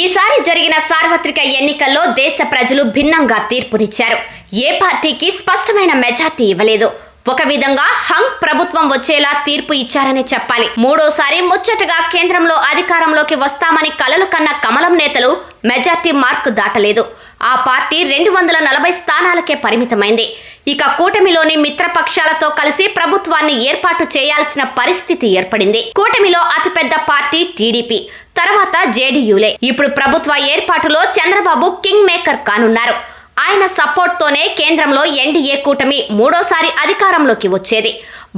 ఈసారి జరిగిన సార్వత్రిక ఎన్నికల్లో దేశ ప్రజలు భిన్నంగా తీర్పునిచ్చారు. ఏ పార్టీకి స్పష్టమైన మెజార్టీ ఇవ్వలేదు. ఒక విధంగా హంగ్ ప్రభుత్వం వచ్చేలా తీర్పు ఇచ్చారనే చెప్పాలి. మూడోసారి ముచ్చటగా కేంద్రంలో అధికారంలోకి వస్తామని కలలు కన్న కమలం నేతలు మెజార్టీ మార్క్ దాటలేదు. ఆ పార్టీ రెండు వందల నలభై స్థానాలకే పరిమితమైంది. ఇక కూటమిలోని మిత్రపక్షాలతో కలిసి ప్రభుత్వాన్ని ఏర్పాటు చేయాల్సిన పరిస్థితి ఏర్పడింది. కూటమిలో అతిపెద్ద పార్టీ టీడీపీ తర్వాత జేడీయూలే. ఇప్పుడు ప్రభుత్వ ఏర్పాటులో చంద్రబాబు కింగ్ మేకర్ కానున్నారు. ఆయన సపోర్ట్తోనే కేంద్రంలో ఎన్డీఏ కూటమి మూడోసారి అధికారంలోకి వచ్చేది.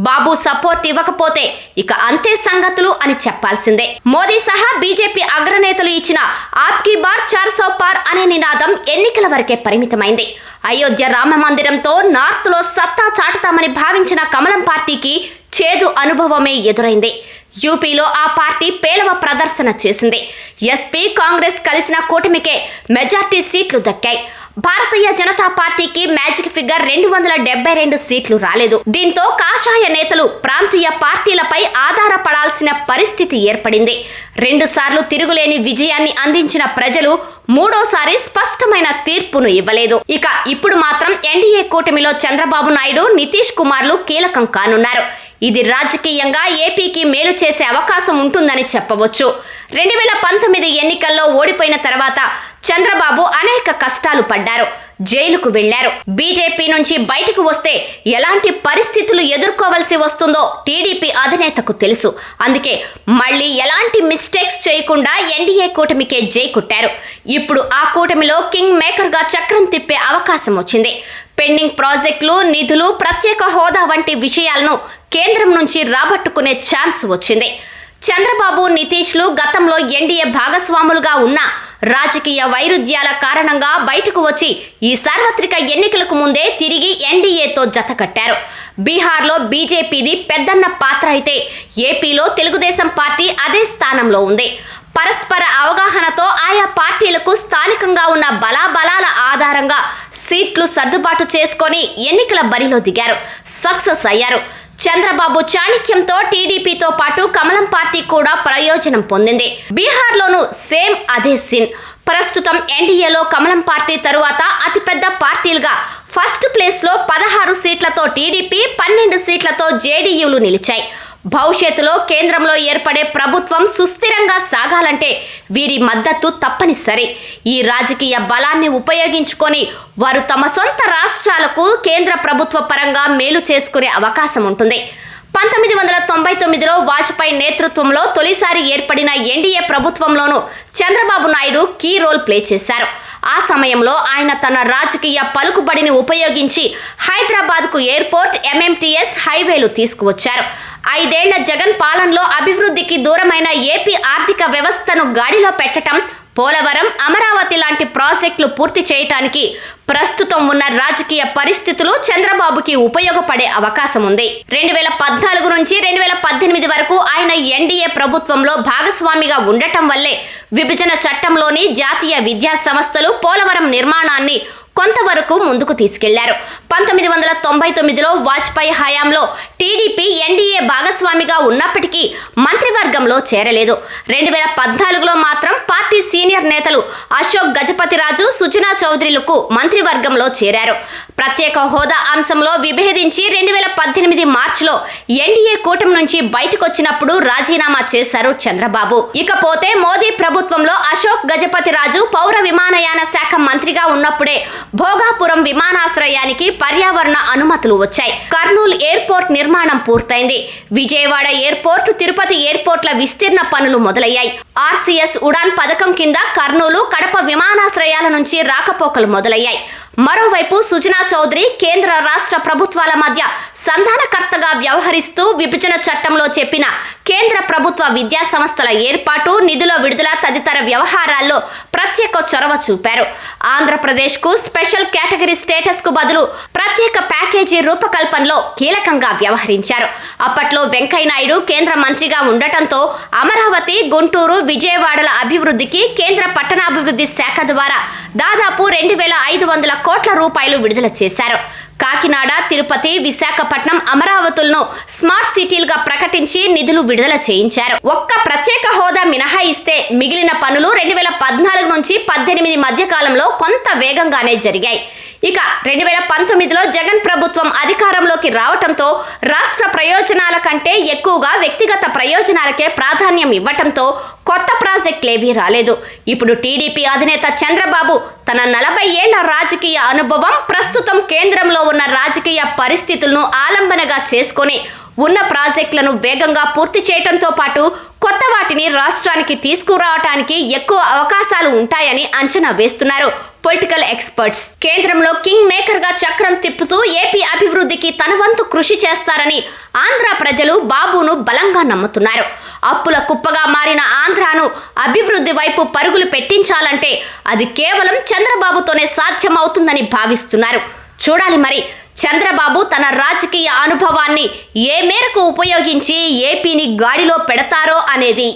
బాబు సపోర్ట్ ఇవ్వకపోతే ఇక అంతే సంగతులు అని చెప్పాల్సిందే. మోదీ సహా బీజేపీ అగ్రనేతలు ఇచ్చిన ఆప్కి బార్ చార్ సో పార్ అనే నినాదం ఎన్నికల వరకే పరిమితమైంది. అయోధ్య రామ మందిరంతో నార్త్లో సత్తా చాటుతామని భావించిన కమలం పార్టీకి చేదు అనుభవమే ఎదురైంది. యూపీలో ఆ పార్టీ పేలవ ప్రదర్శన చేసింది. ఎస్పీ కాంగ్రెస్ కలిసిన కూటమికే మెజార్టీ సీట్లు దక్కాయి. భారతీయ జనతా పార్టీకి మ్యాజిక్ ఫిగర్ రెండు వందల డెబ్బై రెండు సీట్లు రాలేదు. దీంతో కాషాయ నేతలు ప్రాంతీయ పార్టీలపై ఆధారపడాల్సిన పరిస్థితి ఏర్పడింది. రెండు సార్లు తిరుగులేని విజయాన్ని అందించిన ప్రజలు మూడోసారి స్పష్టమైన తీర్పును ఇవ్వలేదు. ఇక ఇప్పుడు మాత్రం ఎన్డీఏ కూటమిలో చంద్రబాబు నాయుడు నితీష్ కుమార్లు కీలకం కానున్నారు. ఇది రాజకీయంగా ఏపీకి మేలు చేసే అవకాశం ఉంటుందని చెప్పవచ్చు. రెండు వేల పంతొమ్మిది ఎన్నికల్లో ఓడిపోయిన తర్వాత చంద్రబాబు అనేక కష్టాలు పడ్డారు. జైలుకు వెళ్ళారు బీజేపీ నుంచి బయటకు వస్తే ఎలాంటి పరిస్థితులు ఎదుర్కోవలసి వస్తుందో టీడీపీ అధినేతకు తెలుసు. అందుకే మళ్ళీ ఎలాంటి మిస్టేక్స్ చేయకుండా ఎన్డీఏ కూటమికే జై కొట్టారు. ఇప్పుడు ఆ కూటమిలో కింగ్ మేకర్గా చక్రం తిప్పే అవకాశం వచ్చింది. పెండింగ్ ప్రాజెక్టులు నిధులు ప్రత్యేక హోదా వంటి విషయాలను కేంద్రం నుంచి రాబట్టుకునే ఛాన్స్ వచ్చింది. చంద్రబాబు నితీష్లు గతంలో ఎన్డీఏ భాగస్వాములుగా ఉన్న రాజకీయ వైరుధ్యాల కారణంగా బయటకు వచ్చి ఈ సార్వత్రిక ఎన్నికలకు ముందే తిరిగి ఎన్డీఏతో జతకట్టారు బీహార్లో బీజేపీది పెద్దన్న పాత్ర అయితే ఏపీలో తెలుగుదేశం పార్టీ అదే స్థానంలో ఉంది. పరస్పర అవగాహనతో ఆయా పార్టీలకు స్థానికంగా ఉన్న బలాబలాల ఆధారంగా సీట్లు సర్దుబాటు చేసుకొని ఎన్నికల బరిలో దిగారు. సక్సెస్ అయ్యారు. చంద్రబాబు చాణక్యంతో టీడీపీతో పాటు కమలం పార్టీ కూడా ప్రయోజనం పొందింది. బీహార్లోనూ సేమ్ అదే సిన్. ప్రస్తుతం ఎన్డీఏలో కమలం పార్టీ తరువాత అతిపెద్ద పార్టీలుగా ఫస్ట్ ప్లేస్లో పదహారు సీట్లతో టీడీపీ పన్నెండు సీట్లతో జేడీయూలు నిలిచాయి. భవిష్యత్తులో కేంద్రంలో ఏర్పడే ప్రభుత్వం సుస్థిరంగా సాగాలంటే వీరి మద్దతు తప్పనిసరి. ఈ రాజకీయ బలాన్ని ఉపయోగించుకొని వారు తమ సొంత రాష్ట్రాలకు కేంద్ర ప్రభుత్వ పరంగా మేలు చేసుకునే అవకాశం ఉంటుంది. పంతొమ్మిది వందల తొంభై తొమ్మిదిలో వాజ్పేయి నేతృత్వంలో తొలిసారి ఏర్పడిన NDA ప్రభుత్వంలోనూ Chandrababu Naidu key role play చేశారు. ఆ సమయంలో ఆయన తన రాజకీయ పలుకుబడిని ఉపయోగించి హైదరాబాద్కు ఎయిర్పోర్ట్ ఎంఎంటీఎస్ హైవేలు తీసుకువచ్చారు. ఐదేళ్ళ జగన్ పాలనలో అభివృద్ధికి దూరమైన ఏపీ ఆర్థిక వ్యవస్థను గాడిలో పెట్టడం పోలవరం అమరావతి లాంటి ప్రాజెక్టులు పూర్తి చేయటానికి ప్రస్తుతం ఉన్న రాజకీయ పరిస్థితులు చంద్రబాబుకి ఉపయోగపడే అవకాశం ఉంది. రెండు వేల పద్నాలుగు నుంచి రెండు వేల పద్దెనిమిది వరకు ఆయన ఎన్డీఏ ప్రభుత్వంలో భాగస్వామిగా ఉండటం వల్లే విభజన చట్టంలోని జాతీయ విద్యా సంస్థలు పోలవరం నిర్మాణాన్ని కొంతవరకు ముందుకు తీసుకెళ్ళారు. పంతొమ్మిది వందల తొంభై తొమ్మిదిలో వాజ్పేయి హయాంలో టీడీపీ ఎన్డీఏ భాగస్వామిగా ఉన్నప్పటికీ మంత్రివర్గంలో చేరలేదు. రెండు వేల పద్నాలుగులో మాత్రం పార్టీ సీనియర్ నేతలు అశోక్ గజపతిరాజు సుజనా చౌదరిలకు మంత్రివర్గంలో చేరారు. ప్రత్యేక హోదా అంశంలో విభేదించి రెండు వేల పద్దెనిమిది మార్చిలో ఎన్డీఏ కూటమి నుంచి బయటకొచ్చినప్పుడు రాజీనామా చేశారు చంద్రబాబు. ఇకపోతే మోదీ ప్రభుత్వంలో అశోక్ గజపతిరాజు పౌర విమానయాన శాఖ మంత్రిగా ఉన్నప్పుడే భోగాపురం విమానాశ్రయానికి పర్యావరణ అనుమతులు వచ్చాయి. కర్నూలు ఎయిర్పోర్ట్ నిర్మాణం పూర్తయింది. విజయవాడ ఎయిర్పోర్ట్ తిరుపతి ఎయిర్పోర్ట్ల విస్తీర్ణ పనులు మొదలయ్యాయి. ఆర్సీఎస్ ఉడాన్ పథకం కింద కర్నూలు కడప విమానాశ్రయాల నుంచి రాకపోకలు మొదలయ్యాయి. మరోవైపు సుజనా చౌదరి కేంద్ర రాష్ట్ర ప్రభుత్వాల మధ్య సంధానకర్తగా వ్యవహరిస్తూ విభజన చట్టంలో చెప్పిన కేంద్ర ప్రభుత్వ విద్యా సంస్థల ఏర్పాటు నిధుల విడుదల తదితర వ్యవహారాల్లో ప్రత్యేక చొరవ చూపారు. ఆంధ్రప్రదేశ్కు స్పెషల్ కేటగిరీ స్టేటస్కు బదులు ప్రత్యేక ప్యాకేజీ రూపకల్పనలో కీలకంగా వ్యవహరించారు. అప్పట్లో వెంకయ్యనాయుడు కేంద్ర మంత్రిగా ఉండటంతో అమరావతి గుంటూరు విజయవాడల అభివృద్ధికి కేంద్ర పట్టణాభివృద్ధి శాఖ ద్వారా దాదాపు రెండు వేల ఐదు వందల కోట్ల రూపాయలు విడుదల చేశారు. కాకినాడ తిరుపతి విశాఖపట్నం అమరావతులను స్మార్ట్ సిటీలుగా ప్రకటించి నిధులు విడుదల చేయించారు. ఒక్క ప్రత్యేక హోదా మినహాయిస్తే మిగిలిన పనులు రెండు వేల పద్నాలుగు నుంచి పద్దెనిమిది మధ్య కాలంలో కొంత వేగంగానే జరిగాయి. ఇక రెండు వేల పంతొమ్మిదిలో జగన్ ప్రభుత్వం అధికారంలోకి రావటంతో రాష్ట్ర ప్రయోజనాల కంటే ఎక్కువగా వ్యక్తిగత ప్రయోజనాలకే ప్రాధాన్యం ఇవ్వటంతో కొత్త ప్రాజెక్టులేవీ రాలేదు. ఇప్పుడు టీడీపీ అధినేత చంద్రబాబు తన నలభై ఏళ్ళ రాజకీయ అనుభవం ప్రస్తుతం కేంద్రంలో ఉన్న రాజకీయ పరిస్థితులను ఆలంబనగా చేసుకొని ఉన్న ప్రాజెక్టులను వేగంగా పూర్తి చేయటంతో పాటు కొత్త వాటిని రాష్ట్రానికి తీసుకురావటానికి ఎక్కువ అవకాశాలు ఉంటాయని అంచనా వేస్తున్నారు. పొలిటికల్ ఎక్స్పర్ట్స్ కేంద్రంలో కింగ్ మేకర్గా చక్రం తిప్పుతూ ఏపీ అభివృద్ధికి తన వంతు కృషి చేస్తారని ఆంధ్ర ప్రజలు బాబును బలంగా నమ్ముతున్నారు. అప్పుల కుప్పగా మారిన ఆంధ్రాను అభివృద్ధి వైపు పరుగులు పెట్టించాలంటే అది కేవలం చంద్రబాబుతోనే సాధ్యమవుతుందని భావిస్తున్నారు. చూడాలి మరి చంద్రబాబు తన రాజకీయ అనుభవాన్ని ఏ మేరకు ఉపయోగించి ఏపీని గాడిలో పెడతారో అనేది.